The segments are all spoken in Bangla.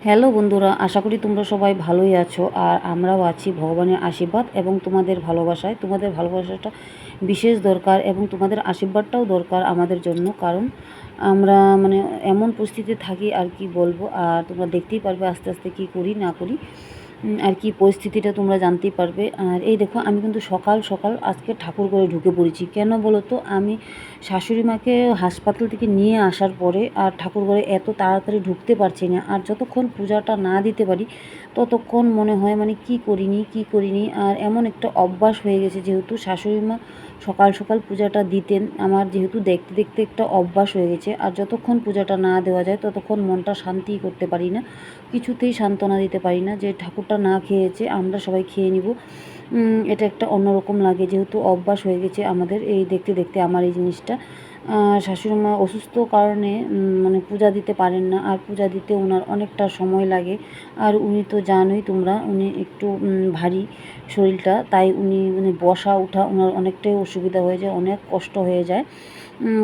হ্যালো বন্ধুরা, আশা করি তোমরা সবাই ভালোই আছো আর আমরাও আছি ভগবানের আশীর্বাদ এবং তোমাদের ভালোবাসায়। তোমাদের ভালোবাসাটা বিশেষ দরকার এবং তোমাদের আশীর্বাদটাও দরকার আমাদের জন্য। কারণ আমরা মানে এমন পরিস্থিতিতে থাকি আর কি বলব, আর তোমরা দেখতেই পারবে আস্তে আস্তে কি করি না করি। আর কি পরিস্থিতিটা তোমরা জানতেই পারবে। আর এই দেখো, আমি কিন্তু সকাল সকাল আজকে ঠাকুর ঘরে ঢুকে পড়েছি। কেন বলো তো আমি শাশুড়ি মাকে হাসপাতাল থেকে নিয়ে আসার পরে আর ঠাকুর ঘরে এত তাড়াতাড়ি ঢুকতে পারছি না। আর যতক্ষণ পূজাটা না দিতে পারি, ততক্ষণ মনে হয় মানে কি করিনি কি করিনি? আর এমন একটা অভ্যাস হয়ে গেছে যেহেতু শাশুড়ি মা সকাল সকাল পূজাটা দিতেন। আমার যেহেতু দেখতে দেখতে একটা অভ্যাস হয়ে গেছে, আর যতক্ষণ পূজাটা না দেওয়া যায়, ততক্ষণ মনটা শান্তি করতে পারি না। কিছুতেই সান্ত্বনা দিতে পারি না যে ঠাকুরটা না খেয়েছে, আমরা সবাই খেয়ে নিব। এটা একটা অন্যরকম লাগে, যেহেতু অভ্যাস হয়ে গেছে আমাদের এই দেখতে দেখতে আমার এই জিনিসটা। আহ, শাশুড়ি মা অসুস্থ কারণে মানে পূজা দিতে পারেন না আর পূজা দিতে ওনার অনেকটা সময় লাগে। আর উনি তো জানোই তোমরা উনি একটু ভারী শরীরটা তাই উনি মানে বসা ওঠা ওনার অনেকটাই অসুবিধা হয়ে যায় অনেক কষ্ট হয়ে যায়।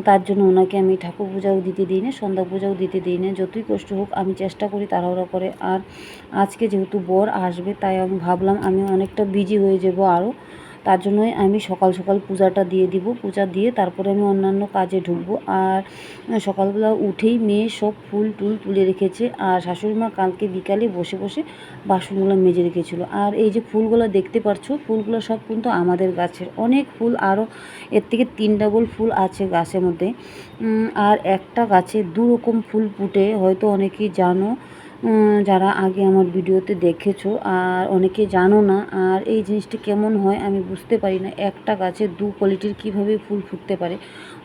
তার জন্য ওনাকে আমি ঠাকুর পূজাও দিতে দিই না সন্ধ্যা পূজাও দিতে দিই না যতই কষ্ট হোক আমি চেষ্টা করি তাড়াহুড়া করে। আর আজকে যেহেতু বর আসবে তাই আমি ভাবলাম আমি অনেকটা বিজি হয়ে যাব আরও। তার জন্যই আমি সকাল সকাল পূজাটা দিয়ে দিব। পূজা দিয়ে তারপরে আমি অন্যান্য কাজে ঢুকবো। আর সকালবেলা উঠেই মেয়ে সব ফুল টুল তুলে রেখেছে। আর শাশুড়ি মা কালকে বিকালে বসে বসে বাসনগুলো মেজে রেখেছিলো। আর এই যে ফুলগুলো দেখতে পাচ্ছ ফুলগুলো সব কিন্তু আমাদের গাছের। অনেক ফুল আরও এর থেকে তিন ডাবল ফুল আছে গাছের মধ্যে। আর একটা গাছে দু রকম ফুল ফুটে, হয়তো অনেকেই জানো। যারা আগে আমার ভিডিওতে দেখেছ, আর অনেকে জানো না, আর এই জিনিসটি কেমন হয় আমি বুঝতে পারি না, একটা গাছে দু কোয়ালিটির কীভাবে ফুল ফুটতে পারে।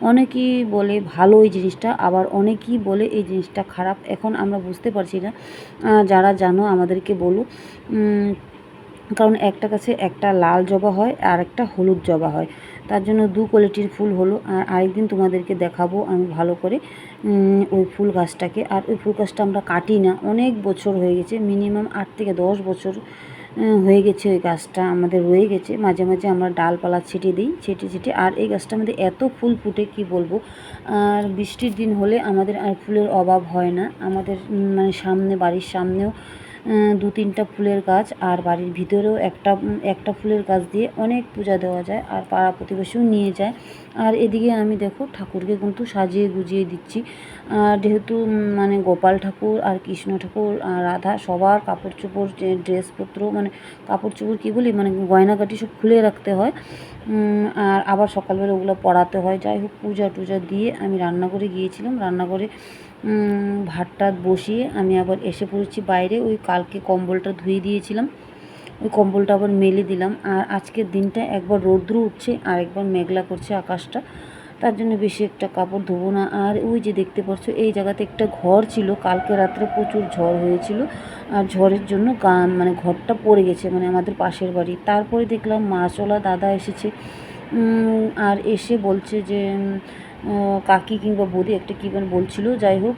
অনেকেই বলে ভালো এই জিনিসটা, আবার অনেকেই বলে এই জিনিসটা খারাপ, এখন আমরা বুঝতে পারছি না। যারা জানো আমাদেরকে বলো কারণ একটা গাছে একটা লাল জবা হয়, আর একটা হলুদ জবা হয়। তার জন্য দু কোয়ালিটির ফুল হলো, আর আরেকদিন তোমাদেরকে দেখাবো আমি ভালো করে ওই ফুল গাছটাকে। আর ওই ফুল গাছটা আমরা কাটি না, অনেক বছর হয়ে গেছে, মিনিমাম আট থেকে দশ বছর হয়ে গেছে ওই গাছটা আমাদের রয়ে গেছে। মাঝে মাঝে আমরা ডালপালা ছিটিয়ে দিই, ছিটিয়ে ছিটিয়ে, আর এই গাছটা আমাদের এত ফুল ফুটে, কি বলব? আর বৃষ্টির দিন হলে আমাদের আর ফুলের অভাব হয় না। আমাদের মানে সামনে, বাড়ির সামনেও দু তিনটা ফুলের গাছ আর বাড়ির ভিতরেও একটা একটা ফুলের গাছ দিয়ে অনেক পূজা দেওয়া যায় আর পাড়া প্রতিবেশীও নিয়ে যায়। আর এদিকে আমি দেখো ঠাকুরকে কিন্তু সাজিয়ে গুজিয়ে দিচ্ছি। আর যেহেতু মানে গোপাল ঠাকুর আর কৃষ্ণ ঠাকুর আর রাধা সবার কাপড় চোপড় ড্রেসপত্র মানে কাপড় চোপড় কী বলি মানে গয়নাগাটি সব খুলে রাখতে হয়। আর আবার সকালবেলা ওগুলো পড়াতে হয়। যাই হোক পূজা টুজা দিয়ে আমি রান্নাঘরে গিয়েছিলাম। রান্নাঘরে উম, ভাত টাত বসিয়ে আমি আবার এসে পড়েছি বাইরে। ওই কালকে কম্বলটা ধুয়ে দিয়েছিলাম। ওই কম্বলটা আবার মেলে দিলাম। আর আজকের দিনটা একবার রৌদ্র উঠছে, আর একবার মেঘলা করছে আকাশটা। তার জন্য বেশি একটা কাপড় ধোবো না। আর ওই যে দেখতে পাচ্ছ, এই জায়গাতে একটা ঘর ছিল। কালকে রাত্রে প্রচুর ঝড় হয়েছিল। আর ঝড়ের জন্য গা মানে ঘরটা পড়ে গেছে মানে আমাদের পাশের বাড়ি। তারপরে দেখলাম মাছওয়ালা দাদা এসেছে। আর এসে বলছে যে কাকি কিংবা বৌদি একটা কী বলছিল, যাই হোক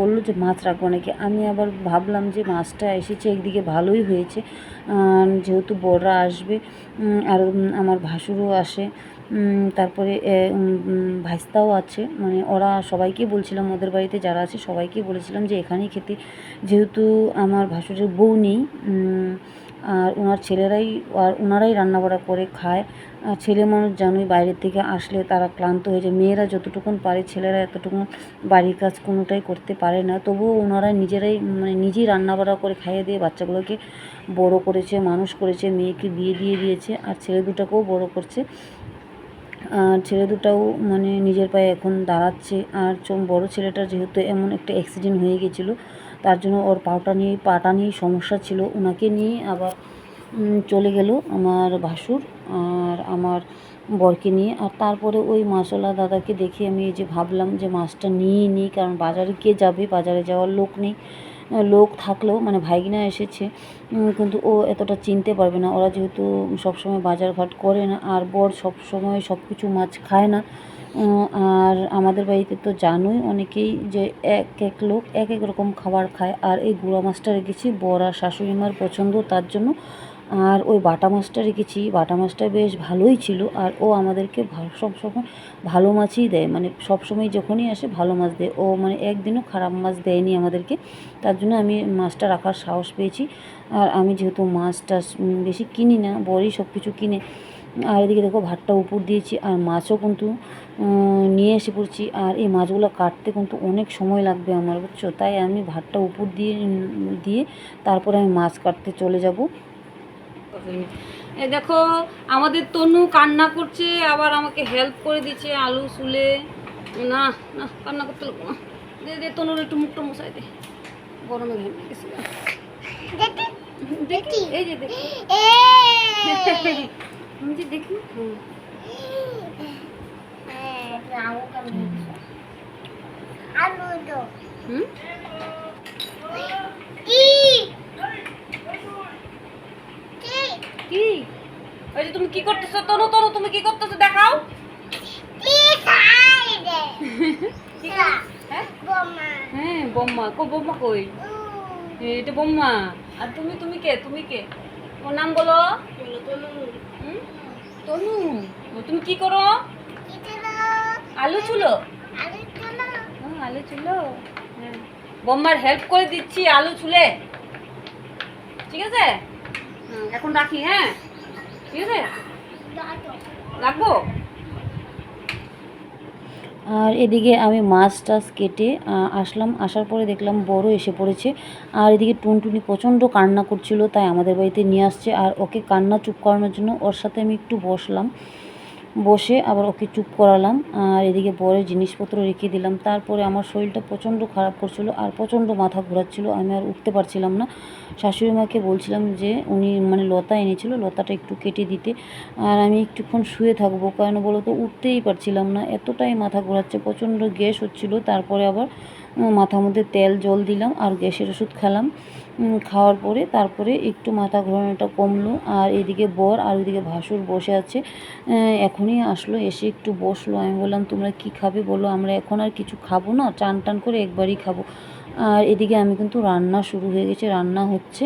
বলল যে মাছ রাখব নাকি। আমি আবার ভাবলাম যে মাছটা এসেছে, একদিকে ভালোই হয়েছে। যেহেতু বড়রা আসবে আর আমার ভাসুরও আসে তারপরে ভাইস্তাও আছে। মানে ওরা সবাইকে বলছিলাম, ওদের বাড়িতে যারা আছে সবাইকে বলেছিলাম যে এখানেই খেতে। যেহেতু আমার ভাসুরের বউ নেই আর ওনার ছেলেরাই, আর ওনারাই রান্নাবাড়া করে খায়। আর ছেলে মানুষ জানোই বাইরের থেকে আসলে তারা ক্লান্ত হয়ে যায়। মেয়েরা যতটুকুন পারে ছেলেরা এতটুকু বাড়ির কাজ কোনোটাই করতে পারে না। তবুও ওনারা নিজেরাই মানে নিজেই রান্নাবাড়া করে খাইয়ে দিয়ে বাচ্চাগুলোকে বড় করেছে, মানুষ করেছে, মেয়েকে বিয়ে দিয়ে দিয়েছে, আর ছেলে দুটাকেও বড় করছে। আর ছেলে দুটাও মানে নিজের পায়ে এখন দাঁড়াচ্ছে। আর বড় ছেলেটার যেহেতু এমন একটা অ্যাক্সিডেন্ট হয়ে গেছিল তার জন্য ওর পাটা নিয়ে পাটা নিয়ে সমস্যা ছিল। ওনাকে নিয়ে আবার চলে গেল আমার ভাসুর আর আমার বরকে নিয়ে। আর তারপরে ওই মাছওয়ালা দাদাকে দেখে আমি এই যে ভাবলাম যে মাছটা নিয়ে নিই, কারণ বাজারে কে যাবে? বাজারে যাওয়ার লোক নেই। লোক থাকলেও মানে ভাইগিনা এসেছে কিন্তু ও এতটা চিনতে পারবে না। ওরা যেহেতু সবসময় বাজারঘাট করে না, আর বর সবসময় সব কিছু মাছ খায় না। আর আমাদের বাড়িতে তো জানোই অনেকেই যে এক এক লোক এক এক রকম খাবার খায়। আর এই গুঁড়া মাছটা রেখেছি বর আর শাশুড়ি মার পছন্দ তার জন্য। আর ওই বাটা মাছটা রেখেছি বাটা মাছটা বেশ ভালোই ছিল। আর ও আমাদেরকে সব সময় ভালো মাছই দেয়। মানে সব সময় যখনই আসে ভালো মাছ দেয়। ও মানে একদিনও খারাপ মাছ দেয়নি আমাদেরকে। তার জন্য আমি মাছটা রাখার সাহস পেয়েছি। আর আমি যেহেতু মাছটা উম, বেশি কিনি না বড়ই সব কিছু কিনে আর এদিকে দেখো ভাতটা উপর দিয়েছি আর মাছও কিন্তু নিয়ে এসে পড়ছি। আর এই মাছগুলো কাটতে কিন্তু অনেক সময় লাগবে আমার বুঝছ? তাই আমি ভাতটা উপর দিয়ে দিয়ে তারপরে আমি মাছ কাটতে চলে যাব। এ দেখো আমাদের তনু কান্না করছে আবার আমাকে হেল্প করে দিচ্ছে আলু সুলে না না কান্না করতে লাগবো না। দে দে তনুর একটু মুখটা মশাই দে। গরমে ঘেমে গেছে। দেখি। এই যে দেখি। আমি যে দেখি হুম। কি? ওই যে তুমি কি করতেছো? তনু তনু তুমি কি করতেছো? দেখাও। হ্যাঁ? হ্যাঁ বম্মা। কো বম্মা কই? এটা বম্মা। আর তুমি তুমি কে? তুমি কে? তোমার নাম বলো। হুম? তনু তুমি কি করো? আলু চুলো আলু চুলো হ্যাঁ। বম্মার হেল্প করে দিচ্ছি আলু চুলে ঠিক আছে? এখন রাখি হ্যাঁ? ঠিক আছে? রাখব? আর এদিকে আমি মাছ টাছ কেটে আসলাম। আসার পরে দেখলাম বড় এসে পড়েছে। আর এদিকে টুনটুনি প্রচণ্ড কান্না করছিল, তাই আমাদের বাড়িতে নিয়ে আসছে। আর ওকে কান্না চুপ করানোর জন্য ওর সাথে আমি একটু বসলাম। বসে আবার ওকে চুপ করালাম, আর এদিকে বরের জিনিসপত্র রেখে দিলাম। তারপরে আমার শরীরটা প্রচণ্ড খারাপ করছিল, আর প্রচণ্ড মাথা ঘোরাচ্ছিল, আমি আর উঠতে পারছিলাম না। শাশুড়ি মাকে বলছিলাম যে, উনি মানে লতা এনেছিল, লতাটা একটু কেটে দিতে, আর আমি একটুক্ষণ শুয়ে থাকব কারণ বলো তো, উঠতেই পারছিলাম না। এতটাই মাথা ঘোরাচ্ছে, প্রচণ্ড গ্যাস হচ্ছিল, তারপরে আবার মাথার মধ্যে তেল, জল দিলাম আর গ্যাসের ওষুধ খেলাম। খাওয়ার পরে তারপরে একটু মাথা ঘোরানোটা কমলো আর এদিকে বর আর ওইদিকে ভাসুর বসে আছে। এখনই আসলো, এসে একটু বসল। আমি বললাম, তোমরা কি খাবে বলো? আমরা এখন আর কিছু খাব না, চান টান করে একবারই খাব। আর এদিকে আমি কিন্তু রান্না শুরু হয়ে গেছে, রান্না হচ্ছে।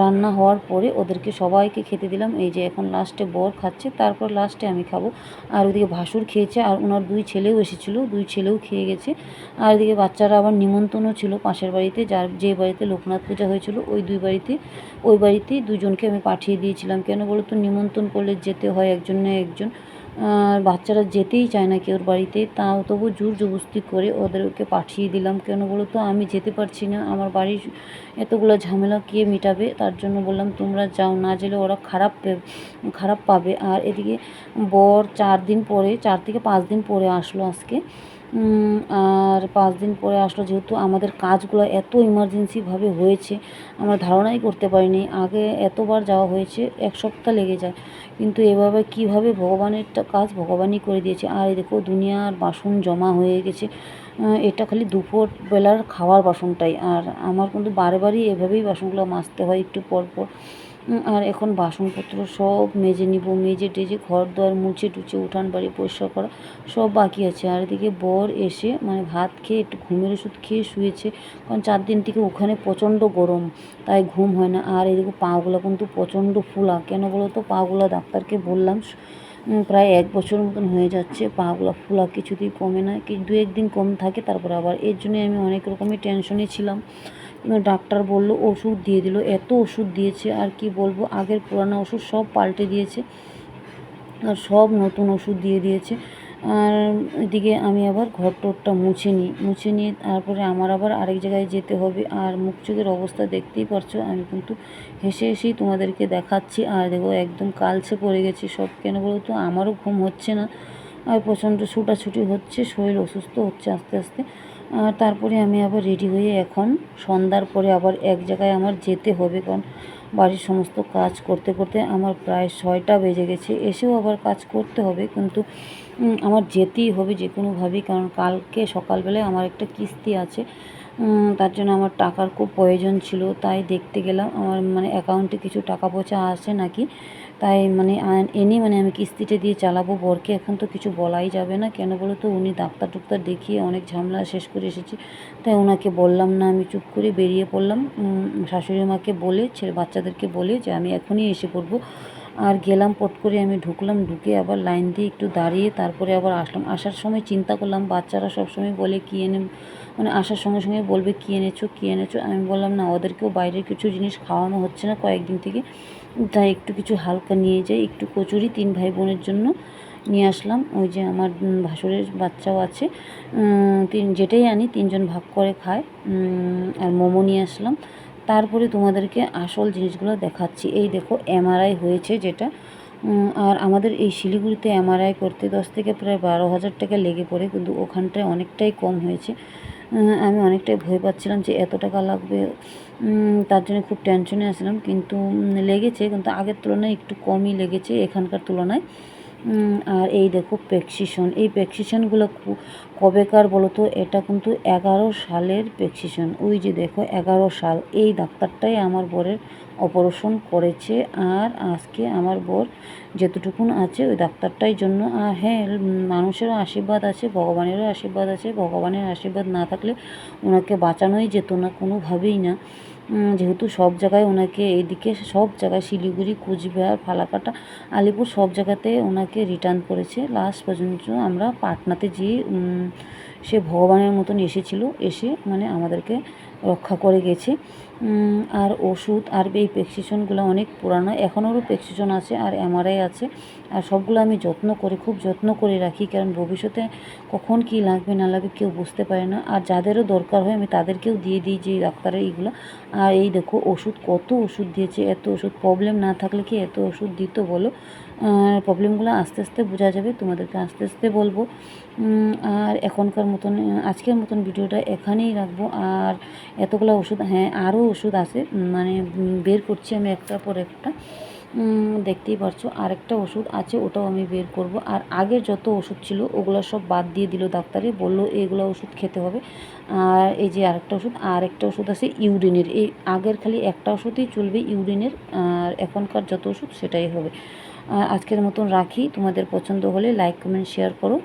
রান্না হওয়ার পরে ওদেরকে সবাইকে খেতে দিলাম। এই যে এখন লাস্টে বর খাচ্ছে, তারপর লাস্টে আমি খাব। আর ওদিকে ভাসুর খেয়েছে, আর ওনার দুই ছেলেও এসেছিল, দুই ছেলেও খেয়ে গেছে। আর এদিকে বাচ্চারা আবার নিমন্ত্রণও ছিল পাশের বাড়িতে, যার যে বাড়িতে লোকনাথ পূজা হয়েছিল, ওই দুই বাড়িতে, ওই বাড়িতেই দুজনকে আমি পাঠিয়ে দিয়েছিলাম। কেন বলো তো নিমন্ত্রণ করলে যেতে হয় একজন না একজন। আর বাচ্চারা যেতেই চায় না কেউর বাড়িতে, তাও তবু জোর জবস্তি করে ওদেরকে পাঠিয়ে দিলাম। কেন বলো তো? আমি যেতে পারছি না। আমার বাড়ির এতগুলো ঝামেলা কে মিটাবে? তার জন্য বললাম, তোমরা যাও, না গেলে ওরা খারাপ খারাপ পাবে। আর এদিকে বর চার দিন পরে, চার থেকে পাঁচ দিন পরে আসলো আজকে। আর পাঁচ দিন পরে আসলো যেহেতু আমাদের কাজগুলো এত ইমার্জেন্সিভাবে হয়েছে, আমরা ধারণাই করতে পারিনি। আগে এতবার যাওয়া হয়েছে, এক সপ্তাহ লেগে যায়। কিন্তু এভাবে কীভাবে ভগবানের কাজ ভগবানই করে দিয়েছে। আর দেখো, দুনিয়ার বাসন জমা হয়ে গেছে। এটা খালি দুপুর বেলার খাওয়ার বাসনটাই। আর আমার কিন্তু বারে বারই এভাবেই বাসনগুলো মাজতে হয় একটু পর পর। আর এখন বাসনপত্র সব মেজে নিব, মেজে টেজে ঘর দোয়ার মুছে টুচে উঠান বাড়ি পরিষ্কার করা সব বাকি আছে। আর এদিকে বর এসে মানে ভাত খেয়ে একটু ঘুমের ওষুধ খেয়ে শুয়েছে, কারণ চার দিন থেকে ওখানে প্রচণ্ড গরম, তাই ঘুম হয় না। আর এদিকে পাগুলো কিন্তু প্রচণ্ড ফুলা, কেন বলো তো? পাগুলো ডাক্তারকে বললাম প্রায় এক বছর মতন হয়ে যাচ্ছে পাগুলো ফুলা, কিছুতেই কমে না, কি দু একদিন কম থাকে, তারপর আবার। এর জন্য আমি অনেক রকমের টেনশনে ছিলাম। ডাক্তার বলল, ওষুধ দিয়ে দিল। এত ওষুধ দিয়েছে, আর কি বলব? আগের পুরানো ওষুধ সব পাল্টে দিয়েছে, আর সব নতুন ওষুধ দিয়ে দিয়েছে। আর এদিকে আমি আবার ঘর টরটা মুছে নিই, মুছে নিয়ে তারপরে আমার আবার আরেক জায়গায় যেতে হবে। আর মুখ চোখের অবস্থা দেখতেই পারছ, আমি কিন্তু হেসে হেসেই তোমাদেরকে দেখাচ্ছি। আর দেখো, একদম কালছে পড়ে গেছি। সব কেন বলো তো, আমারও ঘুম হচ্ছে না। আর প্রচণ্ড ছুটাছুটি হচ্ছে, শরীর অসুস্থ হচ্ছে আস্তে আস্তে। তারপরে আমি আবার রেডি হয়ে এখন সন্ধ্যার পরে আবার এক জায়গায় আমার যেতে হবে, কারণ বাড়ির সমস্ত কাজ করতে করতে আমার প্রায় ছয়টা বেজে গেছে। এসেও আবার কাজ করতে হবে, কিন্তু আমার যেতেই হবে যে কোনোভাবেই কারণ কালকে সকালবেলায় আমার একটা কিস্তি আছে। তার জন্য আমার টাকার খুব প্রয়োজন ছিল, তাই দেখতে গেলাম, আমার মানে অ্যাকাউন্টে কিছু টাকা পয়সা আছে নাকি? তাই মানে এনে মানে আমি কিস্তিটা দিয়ে চালাবো বরকে। এখন তো কিছু বলাই যাবে না। কেন বলো তো? উনি ডাক্তার টুক্তার দেখিয়ে অনেক ঝামেলা শেষ করে এসেছি। তাই ওনাকে বললাম না, আমি চুপ করে বেরিয়ে পড়লাম। শাশুড়ি মাকে বলে, ছেলে বাচ্চাদেরকে বলে যে, আমি এখনই এসে পড়ব। আর গেলাম, পট করে আমি ঢুকলাম, ঢুকে আবার লাইন দিয়ে একটু দাঁড়িয়ে তারপরে আবার আসলাম। আসার সময় চিন্তা করলাম, বাচ্চারা সবসময় বলে, কী এনে মানে আসার সঙ্গে সঙ্গে বলবে, কী এনেছো? কী এনেছো? আমি বললাম, না, ওদেরকেও বাইরের কিছু জিনিস খাওয়ানো হচ্ছে না কয়েকদিন থেকে। তাই একটু কিছু হালকা নিয়ে যাই, একটু কচুরি তিন ভাই বোনের জন্য নিয়ে আসলাম। ওই যে আমার ভাসুরের বাচ্চাও আছে। তিন, যেটাই আনি তিনজন ভাগ করে খায়। আর মোমো নিয়ে আসলাম। তারপরে তোমাদেরকে আসল জিনিসগুলো দেখাচ্ছি। এই দেখো, এমআরআই হয়েছে যেটা। আর আমাদের এই শিলিগুড়িতে এমআরআই করতে দশ থেকে প্রায় বারো হাজার টাকা লেগে পড়ে, কিন্তু ওখানটায় অনেকটাই কম হয়েছে। আমি অনেকটাই ভয় পাচ্ছিলাম যে এত টাকা লাগবে। তার জন্য খুব টেনশনে আসলাম কিন্তু লেগেছে, কিন্তু আগের তুলনায় একটু কমই লেগেছে এখানকার তুলনায়। আর এই দেখো প্রেসক্রিপশন এই প্রেসক্রিপশনগুলো কবেকার বলো তো এটা কিন্তু এগারো সালের প্রেসক্রিপশন ওই যে দেখো, এগারো সাল। এই ডাক্তারটাই আমার বরের অপারেশন করেছে আর আজকে আমার বর যেতটুকুন আছে ওই ডাক্তারটাই জন্য। আর হ্যাঁ মানুষেরও আশীর্বাদ আছে, ভগবানেরও আশীর্বাদ আছে। ভগবানের আশীর্বাদ না থাকলে ওনাকে বাঁচানোই যেত না, কোনোভাবেই না। যেহেতু সব জায়গায় ওনাকে এদিকে সব জায়গায় শিলিগুড়ি, কুচবিহার, ফালাকাটা, আলিপুর সব জায়গাতে ওনাকে রিটার্ন করেছে। লাস্ট পর্যন্ত আমরা পাটনাতে যেয়ে সে ভগবানের মতন এসেছিল, এসে মানে আমাদেরকে রক্ষা করে গেছে। আর ওষুধ আর এই প্রেসক্রিপশনগুলো অনেক পুরানো এখনেরও প্রেসক্রিপশন আছে আর এমআরআই আছে। আর সবগুলো আমি যত্ন করে, খুব যত্ন করে রাখি, কারণ ভবিষ্যতে কখন কি লাগবে না লাগবে কেউ বুঝতে পারে না। আর যাদেরও দরকার হয় আমি তাদেরকেও দিয়ে দিই যে ডাক্তারের এইগুলো। আর এই দেখো, ওষুধ কত ওষুধ দিয়েছে, এত ওষুধ প্রবলেম না থাকলে কি এত ওষুধ দিত বলো? প্রবলেমগুলো আস্তে আস্তে বোঝা যাবে, তোমাদেরকে আস্তে আস্তে বলব। আর এখনকার মতন, আজকের মতন ভিডিওটা এখানেই রাখব। আর এতগুলো ওষুধ হ্যাঁ আরও ওষুধ আছে। মানে বের করছি আমি একটার পর একটা। দেখতেই পারছ, আরেকটা ওষুধ আছে, ওটাও আমি বের করব। আর আগের যত ওষুধ ছিল, ওগুলো সব বাদ দিয়ে দিল ডাক্তারে, বলল এগুলো ওষুধ খেতে হবে। আর এই যে আরেকটা ওষুধ আর একটা ওষুধ আছে ইউরিনের। এই আগের খালি একটা ওষুধই চলবে ইউরিনের, আর এখনকার যত ওষুধ সেটাই হবে। আজকের মতন রাখি। তোমাদের পছন্দ হলে লাইক কমেন্ট শেয়ার করো।